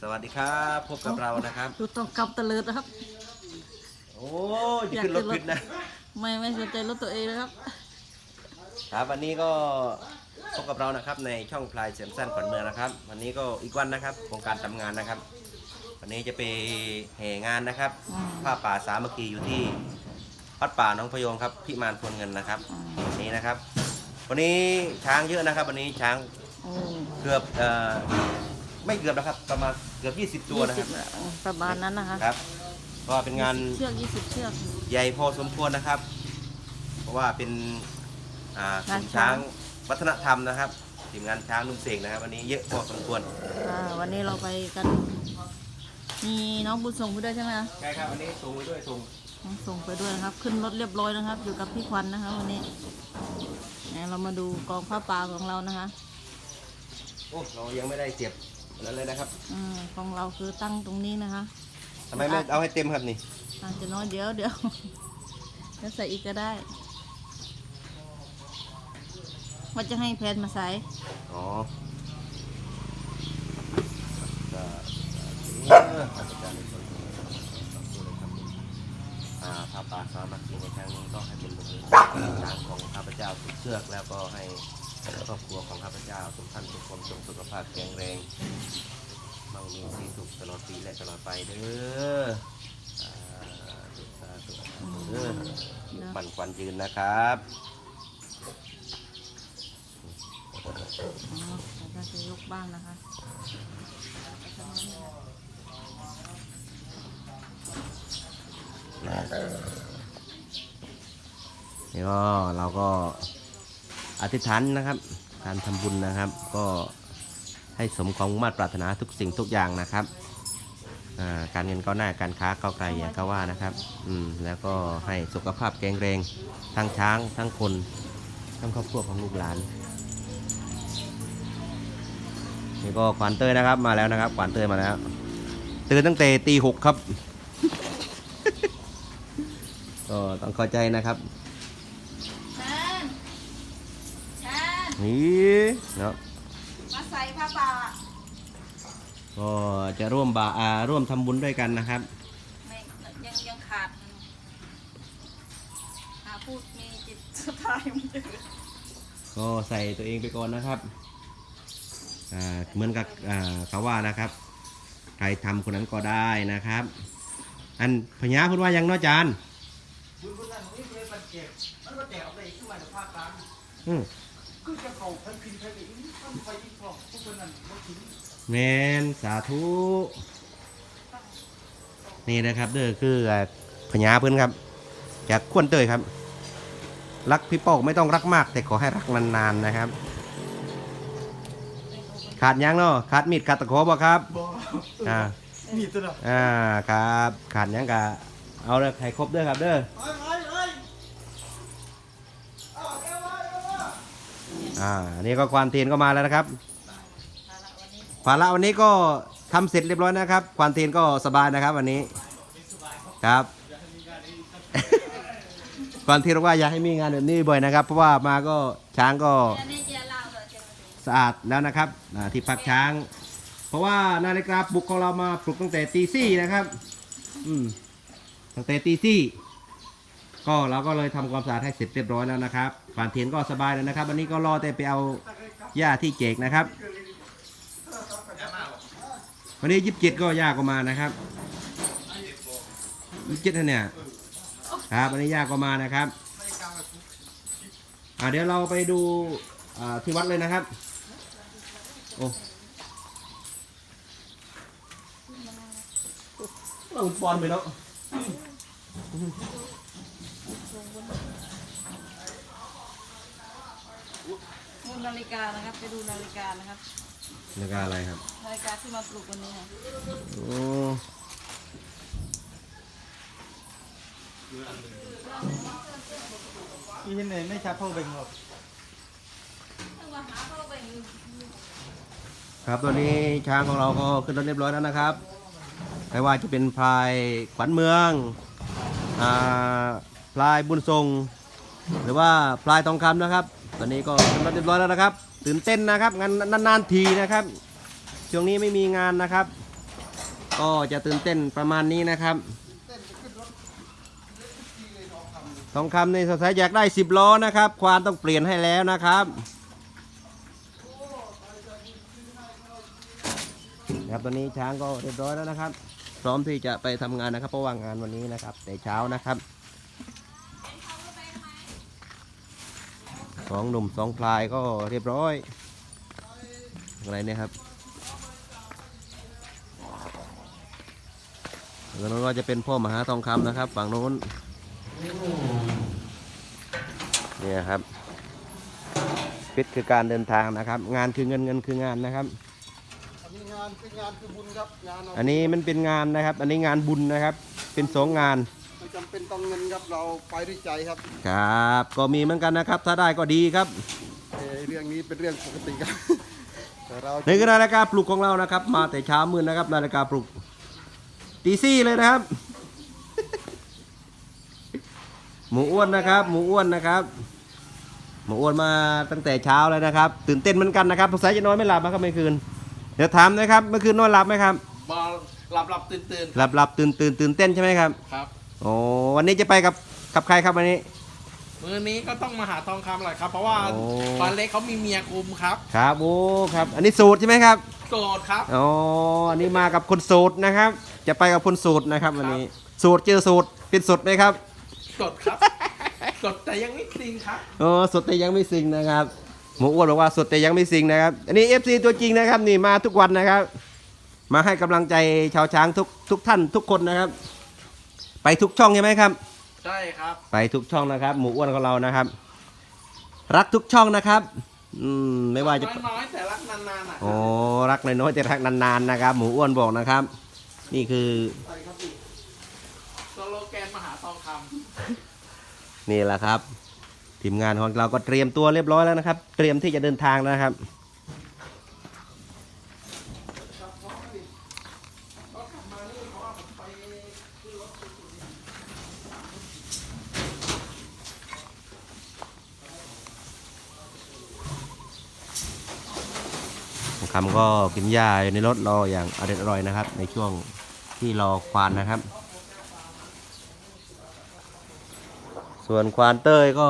สวัสดีครับพบกับเรานะครับ ดูต้องกลับตะเลิดนะครับ โอ้ยจะขึ้นรถผิดนะ ไม่ไม่สนใจรถตัวเองนะครับ ครับวันนี้ก็พบกับเรานะครับในช่องพลายเสียมสั้นขวัญเมืองนะครับ วันนี้ก็อีกวันนะครับของการทำงานนะครับ วันนี้จะไปแห่งานนะครับอืมผ้าป่าสามัคคีอยู่ที่วัดป่าหน้องพะโยงครับพิมานพลเงินนะครับอืมวันนี้นะครับ วันนี้ช้างเยอะนะครับ วันนี้ช้างโอ้เกือบเอ่อ ไม่เกือบนะครับ ประมาณเกือบ 20 ตัวนะคยี่รับสิบประมาณนั้นนะคะครับก็เป็นงาน เชือกยี่สิบเชือก ใหญ่พอสมควรนะครับ เพราะว่าเป็นอ่ากลุ่มงานช้าช้าง งวัฒนธรรมนะครับทีมงานช้างนุ่มเสกนะครับวันนี้เยอะพอสมควรอ่าวันนี้เราไปกัน มีน้องบุญส่งไปด้วยใช่ไหมคะใช่ครับวันนี้ส่งไปด้วยส่งน้องส่งไปด้วยนะครับ ขึ้นรถเรียบร้อยนะครับ อยู่กับพี่ควันนะคะวันนี้เนี่ยเรามาดูกองผ้าป่าของเรานะคะ โอ้เรายังไม่ได้เสียบ นั้นเลยนะครับอืมของเราคือตั้งตรงนี้นะคะ ทำไมไม่เอาให้เต็มครับนี่อาจจะน้อยเดี๋ยวเดี๋ยวจะใส่อีกก็ได้ว่าจะให้แพนมาใส่อ๋อก็เอออาจารย์ในส่วนของขอบคุณเลยครับอ่าพระป่าสามัคคีในครั้งนี้ก็ให้เป็นบทเรียนช้างของข้าพเจ้าทุกเชือกแล้วก็ให้ ครอบครัวของข้าพเจ้าทุกท่านทุกคนจงสุขภาพแข็งแรงมั่งมีสีสุขตลอดปีและตลอดไปเด้อสาธุสาธุสาธุเด้อปั่นควันยืนนะครับอ๋อแล้วก็จะยกบ้างนะคะนี่ก็เราก็ อธิษฐานนะครับ การทำบุญนะครับ ก็ให้สมความมุ่งมั่นปรารถนาทุกสิ่งทุกอย่างนะครับการเงินก็หน้าการค้าก็ไกลอย่างก็ว่านะครับอืมแล้วก็ให้สุขภาพแข็งแรงทั้งช้างทั้งคนทั้งครอบครัวของลูกหลานนี่ก็ขวานเตยนะครับมาแล้วนะครับขวานเตยมาแล้วตื่นตั้งแต่ตีหกครับก็ต้องเข้าใจนะครับ แชนแช นนี่เนาะมาใส่ผ้าป่าก็จะร่วมบาอาร่วมทำบุญด้วยกันนะครับ ไม่ยังยังขาดหาพูดมีจิตสุดท้ายมันจะก็ใส่ตัวเองไปก่อนนะครับอ่าเหมือนกับอ่าเขาว่านะครับ ใครทำคนนั้นก็ได้นะครับ อันพญาพูดว่ายังเนาะจานอืม แมนสาธุ นี่นะครับเด้อคืออ่าพญาเพื่อนครับ จากขวนเตยครับ รักพี่โป้ไม่ต้องรักมาก แต่ขอให้รักนานๆนะครับ ขาดยังเนาะขาดมีดขาดตะขอบ่ครับบ่อ่ามีตัวเนาะอ่าครับ ขาดยังกะเอาเลยไข่ครบเด้อครับเด้อเอ้ยเอ้ยเอ้ยอ่าอันนี่ก็ควานเทียนก็มาแล้วนะครับภาระวันนี้ก็ทำเสร็จเรียบร้อยนะครับ ควานเทียนก็สบายนะครับวันนี้ครับควานเทียนบอกว่าอยากให้มีงานแบบนี้บ่อยนะครับ เพราะว่ามาก็ช้างก็อันนี้เจียเล่าเลยเจียสะอาดแล้วนะครับอ่าที่พักช้าง เพราะว่านาฬิกาปลุกของเรามาปลุกตั้งแต่ตีสี่นะครับ อืมตั้งแต่ตีสี่ ก็เราก็เลยทำความสะอาดให้เสร็จเรียบร้อยแล้วนะครับผ่านเทียนก็สบายแล้วนะครับ วันนี้ก็รอแต่ไปเอาหญ้าที่เจกนะครับ วันนี้ยิบเจ็ดก็ยาก็มานะครับยิบเจ็ดเนี่ยครับวันนี้ยาก็มานะครับอ่าเดี๋ยวเราไปดูที่วัดเลยนะครับโอ้เราปอนไปแล้ว ดูนาฬิกานะครับ ไปดูนาฬิกานะครับ นาฬิกาอะไรครับ นาฬิกาที่มาปลุกวันนี้ค่ะโอ้อีเห็นไหนไม่ชัดเท่าเบ่งหรอกครับตอนนี้ช้างของเราก็ขึ้นรถเรียบร้อยแล้วนะครับไม่ว่าจะเป็นพลายขวัญเมือง อ่า พลายบุญทรง หรือว่าพลายทองคำนะครับ ตอนนี้ก็ขึ้นรถเรียบร้อยแล้วนะครับ ตื่นเต้นนะครับงานนานๆทีนะครับ ช่วงนี้ไม่มีงานนะครับ ก็จะตื่นเต้นประมาณนี้นะครับทองคำในสดใสอยากได้สิบล้อนะครับ ควานต้องเปลี่ยนให้แล้วนะครับครับตอนนี้ช้างก็เรียบร้อยแล้วนะครับ พร้อมที่จะไปทำงานนะครับเพราะว่างานวันนี้นะครับแต่เช้านะครับ สองหนุ่มสองพลายก็เรียบร้อย อะไรเนี่ยครับฝั่งโน้นก็จะเป็นพ่อมหาทองคำนะครับฝั่งโน้นเนี่ยครับฟิตคือการเดินทางนะครับ งานคือเงินเงินคืองานนะครับอันนี้งานคืองานคือบุญครับงานอันนี้มันเป็นงานนะครับ อันนี้งานบุญนะครับ เป็นสองงาน ไม่จำเป็นต้องเงินครับเราไปด้วยใจครับครับ ก็มีเหมือนกันนะครับ ถ้าได้ก็ดีครับเอ่อเรื่องนี้เป็นเรื่องปกติครับ แต่เรานี่คือนาฬิกาปลุกของเรานะครับ มาแต่เช้ามืดนะครับนาฬิกาปลุกตีซี่เลยนะครับ หมูอ้วนนะครับ หมูอ้วนนะครับ หมูอ้วนมาตั้งแต่เช้าเลยนะครับ ตื่นเต้นเหมือนกันนะครับสงสัยจะนอนไม่หลับนะครับเมื่อคืนเดี๋ยวถามนะครับเมื่อคืนนอนหลับไหมครับบอลหลับหลับตื่นตื่นหลับหลับตื่นตื่นตื่นเต้นใช่ไหมครับ ครับ โอ้วันนี้จะไปกับกับใครครับวันนี้ มือนี้ก็ต้องมาหาทองคำแหละครับ เพราะว่าโอ้ ปานเล็กเขามีเมียคุมครับ ครับโอ้ครับ อันนี้สูตรใช่ไหมครับโสดครับ อ๋ออันนี้มากับคนสูตรนะครับ จะไปกับคนสูตรนะครับ วันนี้สูตรเจอสูตรเป็นสดไหมครับสดครับ สดแต่ยังไม่จริงครับ อ๋อสดแต่ยังไม่สิงนะครับหมูอ้วนบอกว่าสดแต่ยังไม่สิงนะครับ อันนี้ FC ตัวจริงนะครับ นี่มาทุกวันนะครับ มาให้กำลังใจชาวช้างทุกทุกท่านทุกคนนะครับ ไปทุกช่องใช่ไหมครับ ใช่ครับ ไปทุกช่องนะครับ หมูอ้วนของเรานะครับ รักทุกช่องนะครับ อืมไม่ว่าจะน้อยๆแต่รักนานๆอะโอ้รักน้อยๆแต่รักนานๆนะครับ หมูอ้วนบอกนะครับ นี่คือใช่ครับพี่สโลแกนมหาทองคนี่แหละครับ ทีมงานของเราก็เตรียมตัวเรียบร้อยแล้วนะครับ เตรียมที่จะเดินทางแล้วนะครับ คำก็กินหญ้าอยู่ในรถรออย่างอร่อยอร่อยนะครับ ในช่วงที่รอควานนะครับ ส่วนควานเต้ยก็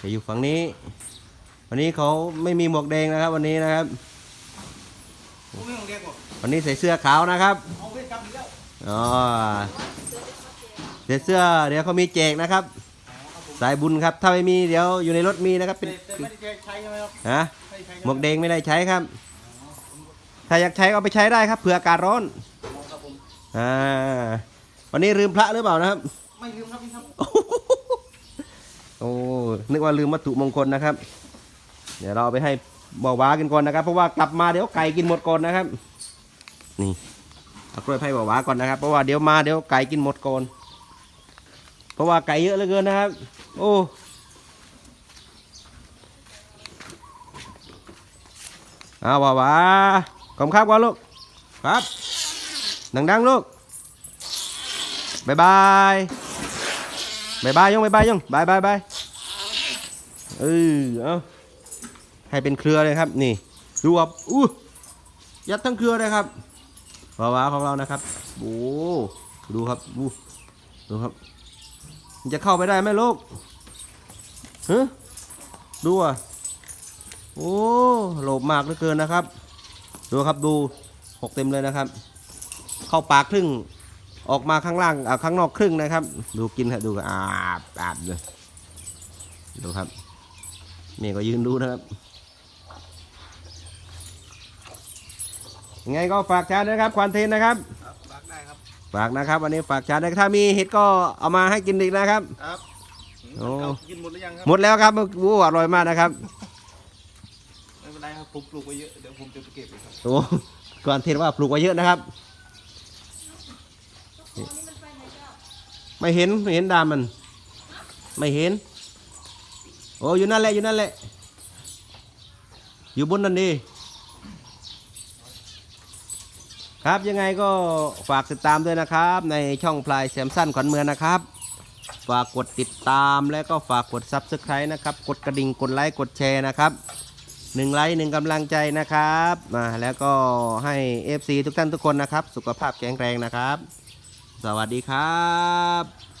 จะอยู่ฝั่งนี้ วันนี้เขาไม่มีหมวกแดงนะครับ วันนี้นะครับำไม่ต้องเรียกว่าวันนี้ใส่เสื้อขาวนะครับเอาเวทกรรมอีกแล้วอ๋อเดี๋ยวเสื้อเดี๋ยวเขามีแจกนะครับ สายบุญครับ ถ้าไม่มีเดี๋ยวอยู่ในรถมีนะครับเป็นแต่ไม่ได้ใช้ใช่ไหมครับฮะไม่ใช้หมวกแดงไม่ได้ใช้ครับ ถ้าอยากใช้ก็เอาไปใช้ได้ครับเผื่ออากาศร้อนครับผมอ่าวันนี้ลืมพระหรือเปล่านะครับ ไม่ลืมครับพี่ครับโอ้นึกว่าลืมวัตถุมงคลนะครับ เดี๋ยวเราเอาไปให้บ่าวว้ากินก่อนนะครับ เพราะว่ากลับมาเดี๋ยวไก่กินหมดก่อนนะครับ นี่เอากล้วยให้บ่าวว้าก่อนนะครับ เพราะว่าเดี๋ยวมาเดี๋ยวไก่กินหมดก่อน เพราะว่าไก่เยอะเหลือเกินนะครับ โอ้เอาบ่าวาขอบครับก่อนลูก ครับ ดังๆลูกบายบายบายบายยงบายบายยงบายบายบายเออเอาให้เป็นเครือเลยครับ นี่ดูครับอู้ยัดทั้งเครือเลยครับวาวาของเรานะครับโอ้ดูครับอู้ดูครับ จะเข้าไปได้ไหมลูกฮะดูอะโอ้หลบมากเหลือเกินนะครับ ดูครับดูหกเต็มเลยนะครับ เข้าปากครึ่งออกมาข้างล่างอ่าข้างนอกครึ่งนะครับ ดูกินครับดูอาบอาบเลยดูครับนี่ก็ยืนดูนะครับยังไงก็ฝากชาร์นะครับควานเทนนะครับ ฝากนะครับวันนี้ฝากชาร์จนะครับถ้ามีเห็ดก็เอามาให้กินอีกนะครับ ครับโอ้ เอากินหมดหรือยังครับหมดแล้วครับโอ้อร่อยมากนะครับไม่เป็นไรครับผมปลูกไว้เยอะเดี๋ยวผมจะไปเก็บเลยครับโอ้ควานเทนว่าปลูกไว้เยอะนะครับ ไม่เห็นไม่เห็นดามมัน ไม่เห็น โอ้อยู่นั่นแหละอยู่นั่นแหละ อยู่บนนั่นดี ครับยังไงก็ฝากติดตามด้วยนะครับ ในช่องพลายแซมสั้นขวัญเมืองนะครับ ฝากกดติดตามและก็ฝากกด s u b สไครต์นะครับ กดกระดิ่งกดไลค์กดแชร์นะครับหนึ่งไลค์หนึ่งกำลังใจนะครับมาแล้วก็ให้ FC ทุกท่านทุกคนนะครับ สุขภาพแข็งแรงนะครับ สวัสดีครับ